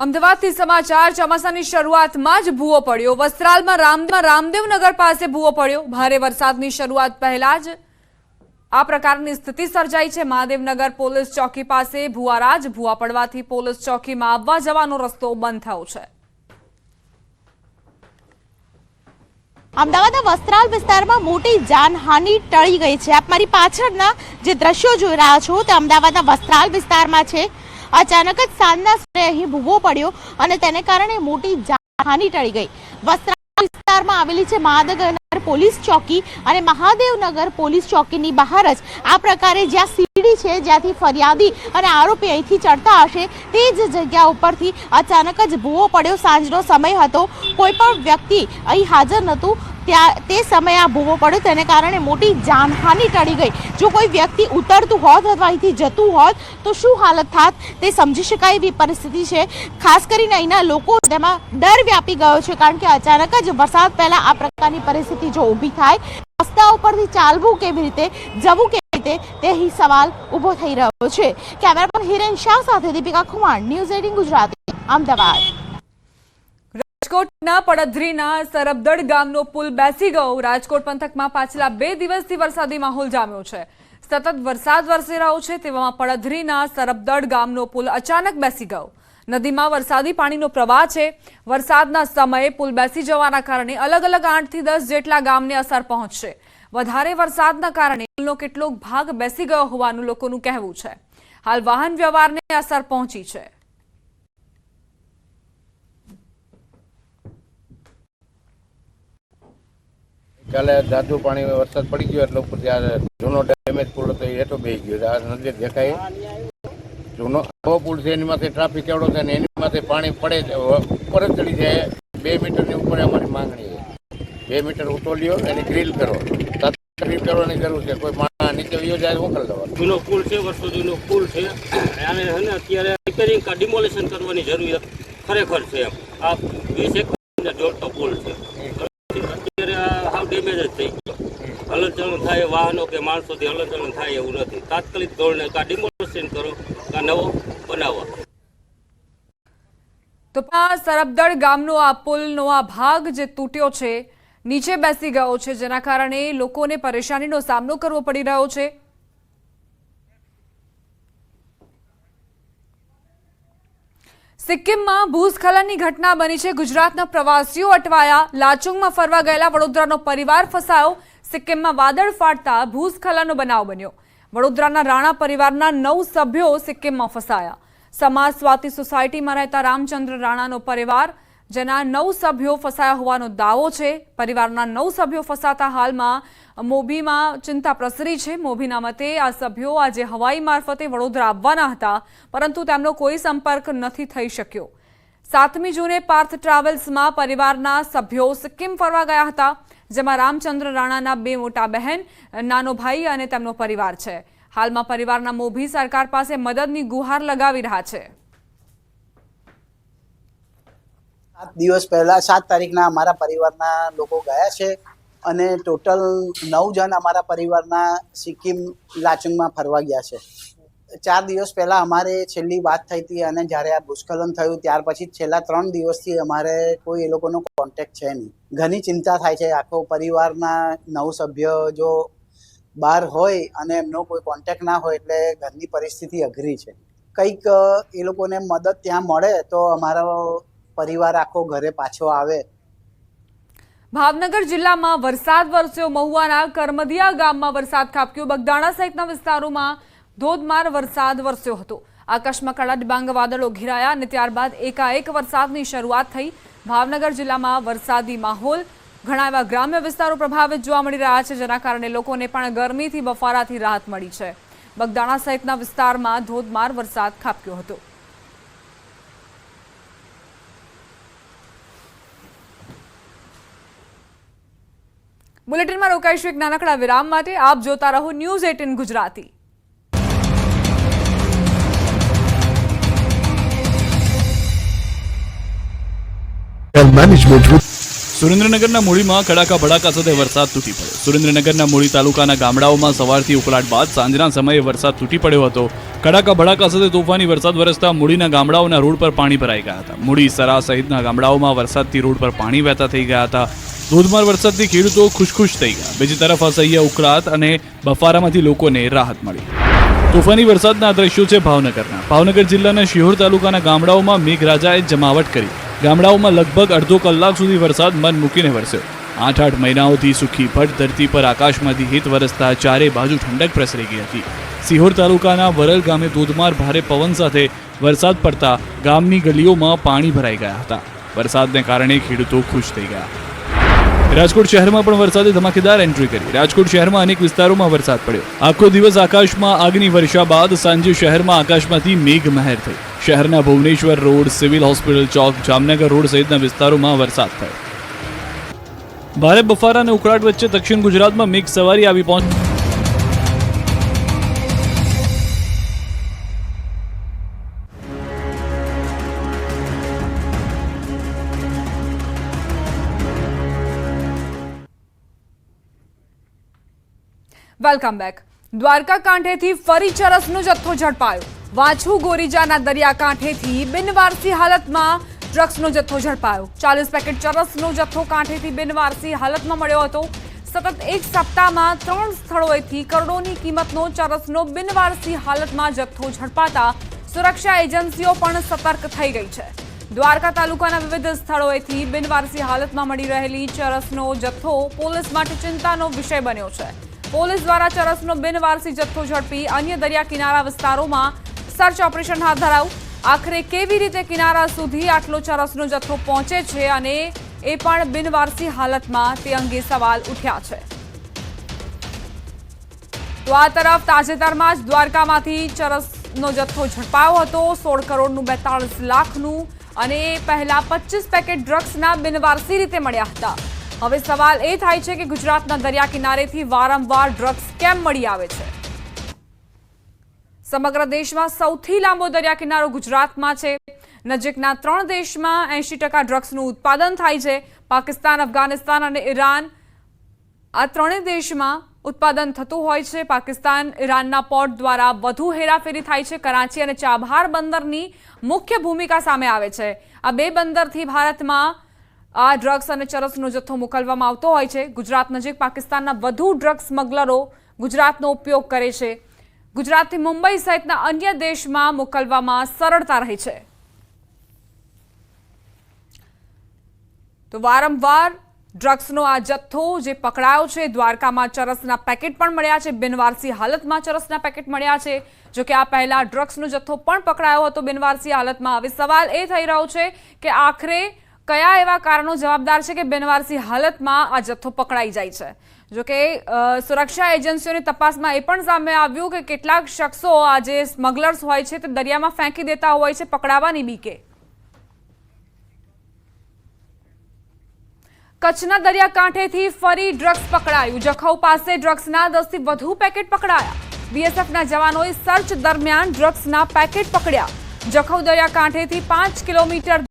અમદાવાદથી સમાચાર, ચોમાસાની શરૂઆતમાં જ ભૂવો પડ્યો. વસ્ત્રાલમાં રામમાં રામદેવનગર પાસે ભૂવો પડ્યો. ભારે વરસાદની શરૂઆત પહેલા જ આ પ્રકારની સ્થિતિ સર્જાઈ છે. મહાદેવનગર પોલીસ ચોકી પાસે ભુવારાજ ભૂવા પડવાથી પોલીસ ચોકીમાં આવવા જવાનો રસ્તો બંધ થયો છે. અમદાવાદના વસ્ત્રાલ વિસ્તારમાં મોટી જાનહાનિ ટળી ગઈ છે. આપ મારી પાછળના જે દ્રશ્યો જોઈ રહ્યા છો તે અમદાવાદના વસ્ત્રાલ વિસ્તારમાં છે. અચાનક જ સાંજના સમયે અહીં ભૂવો પડ્યો અને તેને કારણે મોટી જાનહાનિ ટળી ગઈ. વસ્ત્રા વિસ્તારમાં આવેલી છે મહાનગર પોલીસ ચોકી અને મહાદેવનગર પોલીસ ચોકીની બહાર જ. આ પ્રકારે જ્યાં સીડી છે, જ્યાંથી ફરિયાદી અને આરોપી અહીંથી ચડતા હશે, તે જ જગ્યા ઉપરથી અચાનક જ ભૂવો પડ્યો. સાંજનો સમય હતો. કોઈ પણ વ્યક્તિ અહીં હાજર નહોતું. ત્યાં તે સમયે આ ભૂવો પડ્યો તેને કારણે મોટી જાનહાનિ ટળી ગઈ. જો કોઈ વ્યક્તિ ઉતરતું હોત અથવા અહીંથી જતું હોત, તો શું હાલત થાત તે સમજી શકાય એવી પરિસ્થિતિ છે. ખાસ કરીને અહીંના લોકો તેમાં ડર વ્યાપી ગયો છે કારણ કે અચાનક જ વરસાદ પહેલાં આ પ્રકારની પરિસ્થિતિ જો ઊભી થાય રસ્તા ઉપરથી ચાલવું કેવી રીતે, જવું કેવી રીતે, તે સવાલ ઊભો થઈ રહ્યો છે. કેમેરામેન હિરેન શાહ સાથે દીપિકા ખુમાણ, ન્યૂઝ એટીન ગુજરાતી, અમદાવાદ. રાજકોટના પડધરીના સરબદડ ગામનો પુલ બેસી ગયો. રાજકોટ પંથકમાં પાછલા બે દિવસથી વરસાદી માહોલ જામ્યો છે. સતત વરસાદ વરસી રહ્યો છે તેવામાં પડધરીના સરબદડ ગામનો પુલ અચાનક બેસી ગયો. નદીમાં વરસાદી પાણીનો પ્રવાહ છે. વરસાદના સમયે પુલ બેસી જવાના કારણે અલગ અલગ આઠથી દસ જેટલા ગામને અસર પહોંચશે. વધારે વરસાદના કારણે પુલનો કેટલોક ભાગ બેસી ગયો હોવાનું લોકોનું કહેવું છે. હાલ વાહન વ્યવહારને અસર પહોંચી છે. કાલે જાદુ પાણી વરસાદ પડી ગયો એટલે ઉપર ત્યાં જૂનો ડેમેજ પુલ હતો એ તો બે ગયો. આ નદી દેખાય. જૂનો આવો પુલ છે એની માથે ટ્રાફિક એવડો છે ને એની માથે પાણી પડે છે, ઉપર જ ચડી જાય. બે મીટરની ઉપર અમારી માંગણી છે. બે મીટર ઉતોલ્યો લ્યો એની ગ્રીલ કરો. ગ્રીલ કરવાની જરૂર છે. કોઈ માણસ નીચે વયો જાય મોકલ દેવાનું જૂનો પુલ છે વર્ષો જૂનો પુલ છે. આને અત્યારે રિપેરિંગ ડિમોલેશન કરવાની જરૂરિયાત ખરેખર છે. આ વીસ જોડતો પુલ છે અત્યારે આ હાવ ડેમેજ જ થઈ ગયો હલનચલન થાય વાહનો કે માણસોથી હલનચલન થાય એવું નથી. તાત્કાલિક ધોરણે કા ડિમોલિશન કરો, કા નવો બનાવો. તો સરબદળ ગામનો આ પુલનો આ ભાગ જે તૂટ્યો છે, નીચે બેસી ગયો છે, જેના કારણે લોકોને પરેશાનીનો સામનો કરવો પડી રહ્યો છે. સિક્કિમમાં ભૂસ્ખલનની ઘટના બની છે. ગુજરાતના પ્રવાસીઓ અટવાયા. લાચુંગમાં ફરવા ગયેલા વડોદરાનો પરિવાર ફસાયો. સિક્કિમમાં વાદળ ફાટતા ભૂસ્ખલનનો બનાવ બન્યો. વડોદરાના રાણા પરિવારના નવ સભ્યો સિક્કિમમાં ફસાયા. સમાજ સ્વાતિ સોસાયટીમાં રહેતા રામચંદ્ર રાણાનો પરિવાર, જેના નવ સભ્યો ફસાયા હોવાનો દાવો છે. પરિવારના નવ સભ્યો ફસાતા હાલમાં મોભીમાં ચિંતા પ્રસરી છે. મોભીના મતે આ સભ્યો આજે હવાઈ મારફતે વડોદરા આવવાના હતા, પરંતુ તેમનો કોઈ સંપર્ક નથી થઈ શક્યો. સાતમી જૂને પાર્થ ટ્રાવેલ્સમાં પરિવારના સભ્યો સિક્કિમ ફરવા ગયા હતા, જેમાં રામચંદ્ર રાણાના બે મોટા બહેન, નાનો ભાઈ અને તેમનો પરિવાર છે. હાલમાં પરિવારના મોભી સરકાર પાસે મદદની ગુહાર લગાવી રહ્યા છે. સાત દિવસ પહેલા, સાત તારીખના અમારા પરિવારના લોકો ગયા છે અને ટોટલ નવ જણ અમારા પરિવારના સિક્કિમ લાચુંગમાં ફરવા ગયા છે. ચાર દિવસ પહેલા અમારે છેલ્લી વાત થઈ હતી અને જ્યારે આ ભૂસ્ખલન થયું, ત્યાર પછી છેલ્લા ત્રણ દિવસથી અમારે કોઈ એ લોકોનો કોન્ટેક્ટ છે નહીં. ઘણી ચિંતા થાય છે. આખો પરિવારના નવ સભ્ય જો બહાર હોય અને એમનો કોઈ કોન્ટેક્ટ ના હોય એટલે ઘરની પરિસ્થિતિ અઘરી છે. કંઈક એ લોકોને મદદ ત્યાં મળે તો અમારો પરિવાર આખો ઘરે પાછો આવે. ભાવનગર જિલ્લામાં વરસાદ વરસ્યો, મહુવાના, કરમદિયા ગામમાં વરસાદ ખાબક્યો. બગદાણા સહિતના વિસ્તારોમાં ધોધમાર વરસાદ વરસ્યો હતો. આકાશમાં કડા ડિબાંગ વાદળો ઘેરાયા અને ત્યારબાદ એકાએક વરસાદની શરૂઆત થઈ. ભાવનગર જિલ્લામાં વરસાદી માહોલ ઘણા એવા ગ્રામ્ય વિસ્તારો પ્રભાવિત જોવા મળી રહ્યા છે, જેના કારણે લોકોને પણ ગરમીથી બફારાથી રાહત મળી છે. બગદાણા સહિતના વિસ્તારમાં ધોધમાર વરસાદ ખાબક્યો હતો. બુલેટિનમાં રોકાઈશું એક નાનકડા વિરામ માટે. આપ જોતા રહો News eighteen Gujarati. Management with સુરેન્દ્રનગરના મૂળીમાં કડાકા ભડાકા સાથે વરસાદ તૂટી પડ્યો. સુરેન્દ્રનગરના મૂળી તાલુકાના ગામડાઓમાં સવારથી ઉકળાટ બાદ સાંજના સમયે વરસાદ તૂટી પડ્યો હતો. કડાકા ભડાકા સાથે તોફાની વરસાદ વરસતા મૂળીના ગામડાઓના રોડ પર પાણી ભરાઈ ગયા હતા. મૂળી સરા સહિતના ગામડાઓમાં વરસાદથી રોડ પર પાણી વહેતા થઈ ગયા હતા. ધોધમાર વરસાદથી ખેડૂતો ખુશખુશ થઈ ગયા. બીજી તરફ અસહ્ય ઉકળાટ અને બફારામાંથી લોકોને રાહત મળી. તોફાની વરસાદના દ્રશ્યો છે ભાવનગરના. ભાવનગર જિલ્લાના શિહોર તાલુકાના ગામડાઓમાં મેઘરાજાએ જમાવટ કરી. ગામડાઓમાં લગભગ અડધો કલાક સુધી વરસાદ મન મૂકીને વરસ્યો. આઠ આઠ મહિનાઓથી સુખી ભટ્ટ ધરતી પર આકાશમાંથી હિત વરસતા ચારે બાજુ ઠંડક પ્રસરી ગઈ હતી. સિહોર તાલુકાના વરલ ગામે ધોધમાર ભારે પવન સાથે વરસાદ પડતા ગામની ગલીઓમાં પાણી ભરાઈ ગયા હતા. વરસાદને કારણે ખેડૂતો ખુશ થઈ ગયા. રાજકોટ શહેરમાં પણ વરસાદે ધમાકેદાર એન્ટ્રી કરી. રાજકોટ શહેરમાં અનેક વિસ્તારોમાં વરસાદ પડ્યો. આખો દિવસ આકાશમાં આગની વર્ષા બાદ સાંજે શહેરમાં આકાશમાંથી મેઘ મહેર થઈ. શહેરના ભુવનેશ્વર રોડ સિવિલ હોસ્પિટલ ચોક, જામનગર રોડ સહિતના વિસ્તારોમાં વરસાદ થયો. ભારે બફારા અને ઉકળાટ વચ્ચે દક્ષિણ ગુજરાતમાં મેઘ સવારી આવી પહોંચી વેલકમ બેક દ્વારકા કાંઠેથી ફરી ચરસનો જથ્થો ઝડપાયો. વાછુ ગોરીજાના દરિયાકાંઠેથી બિનવારસી હાલતમાં ડ્રગ્સનો જથ્થો ઝડપાયો. ચાલીસ પેકેટ ચરસનો જથ્થો કાંઠેથી બિનવારસી હાલતમાં મળ્યો હતો. સતત એક સપ્તાહમાં ત્રણ સ્થળોએથી કરોડોની કિંમતનો ચરસનો બિનવારસી હાલતમાં જથ્થો ઝડપાતા સુરક્ષા એજન્સીઓ પણ સતર્ક થઈ ગઈ છે. દ્વારકા તાલુકાના વિવિધ સ્થળોએથી બિનવારસી હાલતમાં મળી રહેલી ચરસનો જથ્થો પોલીસ માટે ચિંતાનો વિષય બન્યો છે. પોલીસ દ્વારા ચરસનો બિનવારસી જથ્થો ઝડપી અન્ય દરિયા કિનારા વિસ્તારોમાં સર્ચ ઓપરેશન હાથ ધરાયું આખરે કેવી રીતે કિનારા સુધી આટલો ચરસનો જથ્થો પહોંચે છે અને એ પણ બિનવારસી હાલતમાં તે અંગે સવાલ ઉઠ્યા છે. તો આ તરફ તાજેતરમાં જ દ્વારકામાંથી ચરસનો જથ્થો ઝડપાયો હતો. સોળ કરોડનું બેતાળીસ લાખનું અને પહેલા પચીસ પેકેટ ડ્રગ્સના બિનવારસી રીતે મળ્યા હતા. હવે સવાલ એ થાય છે કે ગુજરાતના દરિયા કિનારેથી વારંવાર ડ્રગ્સ કેમ મળી આવે છે? સમગ્ર દેશમાં સૌથી લાંબો દરિયા કિનારો ગુજરાતમાં છે. નજીકના ત્રણ દેશમાં એંશી ટકા ડ્રગ્સનું ઉત્પાદન થાય છે. પાકિસ્તાન, અફઘાનિસ્તાન અને ઈરાન આ ત્રણેય દેશમાં ઉત્પાદન થતું હોય છે. પાકિસ્તાન ઈરાનના પોર્ટ દ્વારા વધુ હેરાફેરી થાય છે. કરાચી અને ચાબહાર બંદરની મુખ્ય ભૂમિકા સામે આવે છે. આ બે બંદરથી ભારતમાં આ ડ્રગ્સ અને ચરસનો જથ્થો મોકલવામાં આવતો હોય છે. ગુજરાત નજીક પાકિસ્તાનના વધુ ડ્રગ્સ સ્મગલરો ગુજરાતનો ઉપયોગ કરે છે. ગુજરાતથી મુંબઈ સહિતના અન્ય દેશમાં મોકલવામાં સરળતા રહી છે. તો વારંવાર ડ્રગ્સનો આ જથ્થો જે પકડાયો છે, દ્વારકામાં ચરસના પેકેટ પણ મળ્યા છે, બિનવારસી હાલતમાં ચરસના પેકેટ મળ્યા છે. જો કે આ પહેલા ડ્રગ્સનો જથ્થો પણ પકડાયો હતો, બિનવારસી હાલતમાં. હવે સવાલ એ થઈ રહ્યો છે કે આખરે કયા એવા કારણો જવાબદાર છે કે બિનવારસી હાલતમાં આ જથ્થો પકડાઈ જાય છે? જો કે અ, સુરક્ષા એજન્સીઓની તપાસમાં એ પણ સામે આવ્યું કે કેટલાક શખ્સો આ સ્મગલર્સ હોય છે તે દરિયામાં ફેંકી દેતા હોય છે પકડાવાની બીકે. કચ્છના દરિયાકાંઠેથી ફરી ડ્રગ્સ પકડાયું. જખૌ પાસે ડ્રગ્સના દસથી વધુ પેકેટ પકડાયા. બીએસએફના જવાનોએ સર્ચ દરમિયાન ડ્રગ્સના પેકેટ પકડ્યા. જખૌ દરિયાકાંઠેથી પાંચ કિલોમીટર